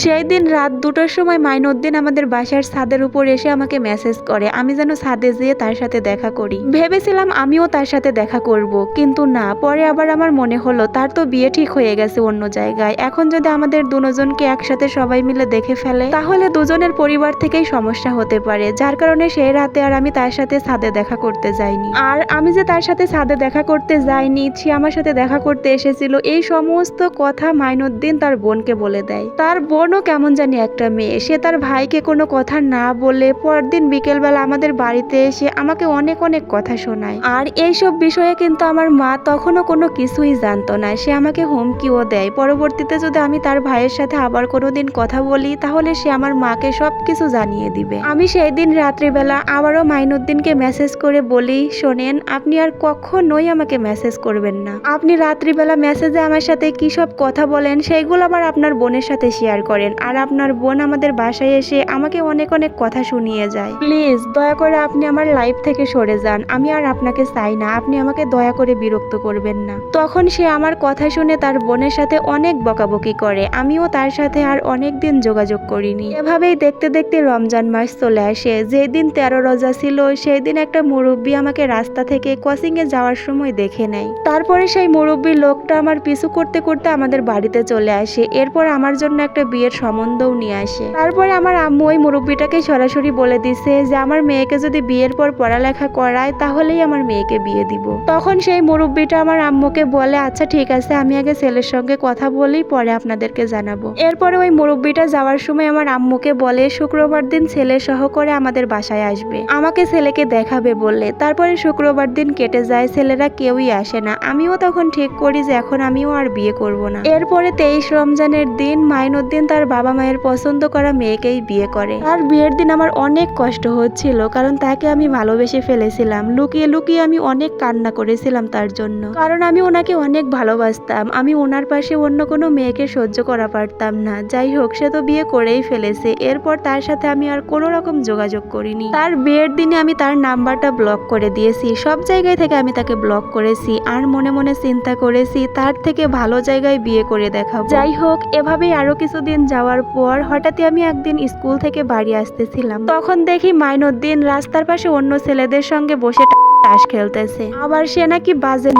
সেই দিন রাত দুটোর সময় মাইনুদ্দিন আমাদের বাসার ছাদের উপর এসে আমাকে মেসেজ করে, আমি যেন ছাদে যেয়ে তার সাথে দেখা করি। ভেবেছিলাম আমিও তার সাথে দেখা করব, কিন্তু না, পরে আবার আমার মনে হলো, তার তো বিয়ে ঠিক হয়ে গেছে অন্য জায়গায়। এখন যদি আমাদের দুজনকে একসাথে সবাই মিলে দেখে ফেলে, তাহলে দুজনের পরিবার থেকেই সমস্যা হতে পারে। যার কারণে সেই রাতে আর আমি তার সাথে ছাদে দেখা করতে যাইনি। আর আমি যে তার সাথে ছাদে দেখা করতে যাইনি, সে আমার সাথে দেখা করতে এসেছিল, এই সমস্ত কথা মাইনুদ্দিন তার বোনকে বলে দেয়। তার বোনও কেমন জানি একটা মেয়ে। সে তার ভাইকে কোনো কথা না বলে পরদিন বিকেলবেলা আমাদের বাড়িতে এসে আমাকে অনেক অনেক কথা শোনায়। আর এইসব বিষয়ে কিন্তু আমার মা তখনও কোনো কিছুই জানতো না। সে আমাকে হুমকিও দেয়। পরবর্তীতে যদি আমি তার ভাইয়ের সাথে আবার কোনোদিন কথা বলি, তাহলে সে আমার মাকে সব কিছু জানিয়ে দিবে। আমি সেই দিন রাত্রিবেলা আবারও মাইনুদ্দিনকে মেসেজ করে বলি, শোনেন, আপনি আর কখনোই আমাকে মেসেজ করবেন না। আপনি রাত্রিবেলা মেসেজে আমার সাথে কি সব কথা বলেন, সেইগুলো আবার আপনার বোনের সাথে শেয়ার করেন। আর আপনার বোন আমাদের বাসায় এসে আমাকে অনেক অনেক কথা শুনিয়ে যায়। প্লিজ, দয়া করে আপনি আমার লাইফ থেকে সরে যান। আমি আর আপনাকে চাই না। আপনি আমাকে দয়া করে বিরক্ত করবেন না। তখন সে আমার কথা শুনে তার বোনের সাথে অনেক বকাবকি করে। আমিও তার সাথে আর অনেক দিন যোগাযোগ করিনি। এভাবেই দেখতে দেখতে রমজান মাস চলে আসে। যেদিন তেরো রোজা ছিল সেই দিন একটা মুরব্বী আমাকে রাস্তা থেকে এ যাওয়ার সময় দেখে নেয়। তারপরে সেই মুরব্বী লোকটা আমার পিছু করতে করতে আমাদের বাড়িতে চলে আসে। এরপর আমার জন্য একটা বিয়ের সম্বন্ধও নিয়ে আসে। তারপরে আমার আম্মু ওই মুরব্বীটাকে সরাসরি বলে দিছে যে, আমার মেয়েকে যদি বিয়ের পর পড়ালেখা করায়, তাহলেই আমার মেয়েকে বিয়ে দিব। তখন সেই মুরব্বীটা আমার আম্মুকে বলে আচ্ছা ঠিক আছে, আমি আগে ছেলের সঙ্গে কথা বলি, পরে আপনাদেরকে জানাব। এরপরে ওই মুরব্বীটা যাওয়ার সময় আমার আম্মুকে বলে, শুক্রবার দিন ছেলে সহ করে আমাদের বাসায় আসবে। আমাকে ছেলেকে দেখাবে বললে। তারপরে শুক্রবার দিন কেটে যায়, ছেলেরা কেউই আসে না। আমিও তখন ঠিক করি যে, এখন আমিও আর বিয়ে করব না। এরপরে তেইশ রমজানের দিন মাইনুদ্দিন তার বাবা মায়ের পছন্দ করা মেয়েকেই বিয়ে করে। তার বিয়ের দিন আমার অনেক কষ্ট হচ্ছিল, কারণ তাকে আমি ভালোবেসে ফেলেছিলাম। লুকিয়ে লুকিয়ে আমি অনেক কান্না করেছিলাম তার জন্য। কারণ আমি ওনাকে অনেক ভালোবাসতাম। আমি ওনার পাশে অন্য কোনো মেয়েকে সহ্য করা পারতাম না। যাই হোক, সে তো বিয়ে করেই ফেলেছে। এরপর তার সাথে আমি আর কোনো রকম যোগাযোগ করিনি। তার বিয়ের দিনে আমি তার নাম্বারটা ব্লক করে দিয়েছি। সব জায়গায় থেকে আমি তাকে ব্লক করেছি আর মনে মনে চিন্তা করেছি, তার থেকে ভালো জায়গায় বিয়ে করে দেখাবো। যাই হোক, এভাবেই আরও কিছুদিন যাওয়ার পর হঠাৎই আমি একদিন স্কুল থেকে বাড়ি আসতেছিলাম। তখন দেখি মাইনুদ্দিন রাস্তার পাশে অন্য ছেলেদের সঙ্গে বসে তাস খেলতেছে। আবার সে নাকি বাজে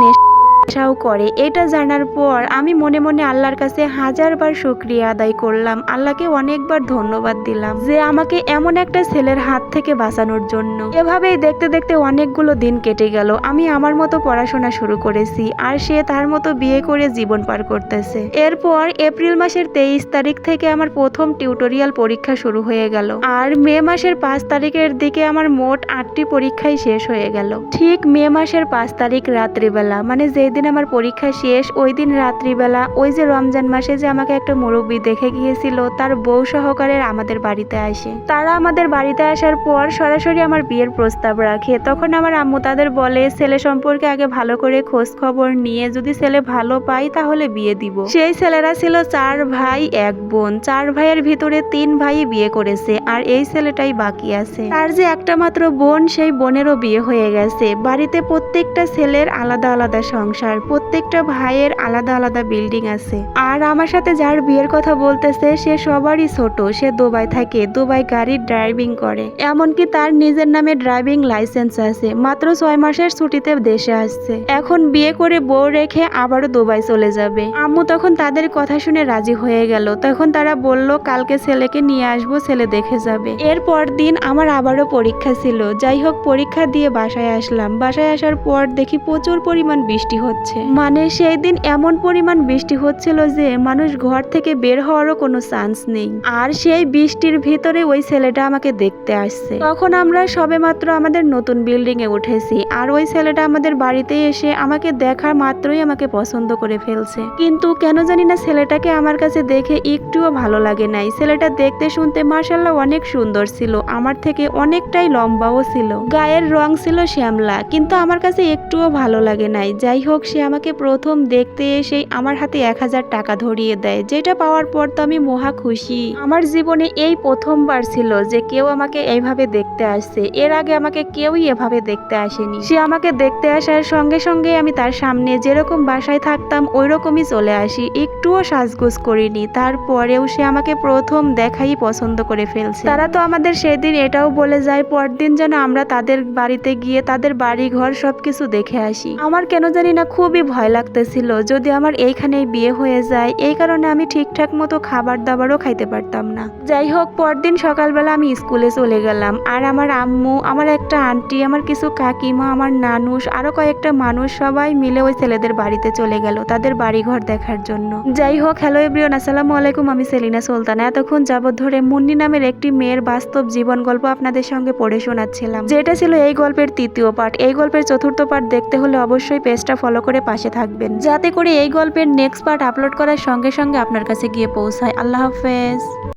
নেশাও করে। এটা জানার পর আমি মনে মনে আল্লাহর কাছে হাজারবার শুক্রিয়া আদায় করলাম, আল্লাহকে অনেকবার ধন্যবাদ দিলাম যে আমাকে এমন একটা ছেলের হাত থেকে বাঁচানোর জন্য। এভাবেই দেখতে দেখতে অনেকগুলো দিন কেটে গেল। আমি আমার মতো পড়াশোনা শুরু করেছি আর সে তার মতো বিয়ে করে জীবন পার করতেছে। এরপর এপ্রিল মাসের তেইশ তারিখ থেকে আমার প্রথম টিউটোরিয়াল পরীক্ষা শুরু হয়ে গেল আর মে মাসের পাঁচ তারিখের দিকে আমার মোট আটটি পরীক্ষাই শেষ হয়ে গেল। ঠিক মে মাসের পাঁচ তারিখ রাত্রিবেলা মানে যেদিন আমার পরীক্ষা শেষ, ওই দিন রাত্রিবেলা, ওই যে রমজান মাসে যে আমাকে একটা মুরব্বী দেখে গিয়েছিল, তার বউ সহকারে আমাদের বাড়িতে আসে। তারা আমাদের বাড়িতে আসার পর সরাসরি আমার বিয়ের প্রস্তাব রাখে। তখন আমার আম্মু তাদের বলে, ছেলে সম্পর্কে আগে ভালো করে খোঁজ খবর নিয়ে, যদি ছেলে ভালো পাই তাহলে বিয়ে দিব। সেই ছেলেরা ছিল চার ভাই, এক বোন। চার ভাইয়ের ভিতরে তিন ভাই বিয়ে করেছে, আর এই ছেলেটাই বাকি আছে। তার যে একটা মাত্র বোন, সেই বোনেরও বিয়ে হয়ে গেছে। বাড়িতে প্রত্যেকটা ছেলের আলাদা আলাদা সংসার। প্রত্যেকটা ভাইয়ের আলাদা আলাদা বিল্ডিং আছে। আর আমার সাথে যার বিয়ের কথা বলতেছে, সে সবারই ছোট। সে দুবাই থাকে, দুবাই গাড়ির ড্রাইভিং করে। এমনকি তার নিজের নামে ড্রাইভিং লাইসেন্স আছে। মাত্র ছয় মাসের ছুটিতে দেশে আসছে। এখন বিয়ে করে বউ রেখে আবারও দুবাই চলে যাবে। আম্মু তখন তাদের কথা শুনে রাজি হয়ে গেল। তখন তারা বলল, কালকে ছেলেকে নিয়ে আসব, ছেলে দেখে যাবে। এরপর দিন আমার আবারও পরীক্ষা ছিল। যাই হোক, পরীক্ষা দিয়ে বাসায় আসলাম। বাসায় আসার পর দেখি প্রচুর পরিমাণ বৃষ্টি হচ্ছে। মানে সেই দিন এমন পরিমাণ বৃষ্টি হচ্ছিল যে মানুষ ঘর থেকে বের হওয়ারও কোনো চান্স নেই। আর সেই বৃষ্টির ভিতরে ওই ছেলেটা আমাকে দেখতে আসছে। তখন আমরা সবেমাত্র আমাদের নতুন বিল্ডিং এ উঠেছি। আর ওই ছেলেটা আমাদের বাড়িতে এসে আমাকে দেখার মাত্রই আমাকে পছন্দ করে ফেলছে। কিন্তু কেন জানি না ছেলেটাকে আমার কাছে দেখে একটুও ভালো লাগে নাই। ছেলেটা দেখতে শুনতে মার্শাল্লাহ অনেক সুন্দর ছিল। আমার থেকে অনেকটাই লম্বাও ছিল। গায়ের রং ছিল শ্যামলা, কিন্তু আমার কাছে একটুও ভালো লাগে নাই। যাই হোক সে আমাকে প্রথম দেখতে এসেই আমার হাতে এক হাজার টাকা ধরিয়ে দেয়, যেটা পাওয়ার পর তো আমি মহা খুশি। আমার জীবনে এই প্রথমবার ছিল যে কেউ আমাকে এইভাবে দেখতে আসছে। এর আগে আমাকে কেউই এভাবে দেখতে আসেনি। সে আমাকে দেখতে আসার সঙ্গে সঙ্গে আমি তার সামনে যেরকম বাসায় থাকতাম ওই রকমই চলে আসি। একটুও সাজগোজ করিনি। তারপরেও সে আমাকে প্রথম দেখাই পছন্দ করে ফেলছে। তারা তো আমাদের সেদিন এটাও বলে যায়, পরদিন যেন আমরা তাদের বাড়িতে গিয়ে তাদের বাড়ি ঘর সবকিছু দেখে আসি। আমার কেন জানি না খুবই ভয় লাগতেছিল যদি আমার এইখানেই বিয়ে হয়ে যায়, এই কারণে আমি ঠিকঠাক মতো খাবার দাবারও খাইতে পারতাম না। যাই হোক, পরদিন সকালবেলা আমি স্কুলে চলে গেলাম আর আমার আম্মু, আমার একটা আন্টি, আমার কিছু কাকিমা, আমার নানুষ আরও কয়েকটা মানুষ সবাই মিলে ওই ছেলেদের বাড়িতে চলে গেল তাদের বাড়িঘর দেখার জন্য। যাই হোক, হ্যালো এভরিওন আসসালামু আলাইকুম, আমি সেলিনা সুলতানা। এতক্ষণ যাবৎ ধরে মুন্নি নামের একটি মেয়ের বাস্তব জীবন গল্প আপনাদের সঙ্গে পড়ে শোনাচ্ছিলাম। যেটা ছিল এই গল্পের তৃতীয় পার্ট এই গল্পের চতুর্থ পার্ট দেখতে হলে অবশ্যই পেজটা ফলো করে পাশে থাকবেন। যাতে করে এই গল্পের নেক্সট পার্ট আপলোড করার সঙ্গে সঙ্গে আপনার কাছে গিয়ে পৌঁছায়। আল্লাহ হাফেজ।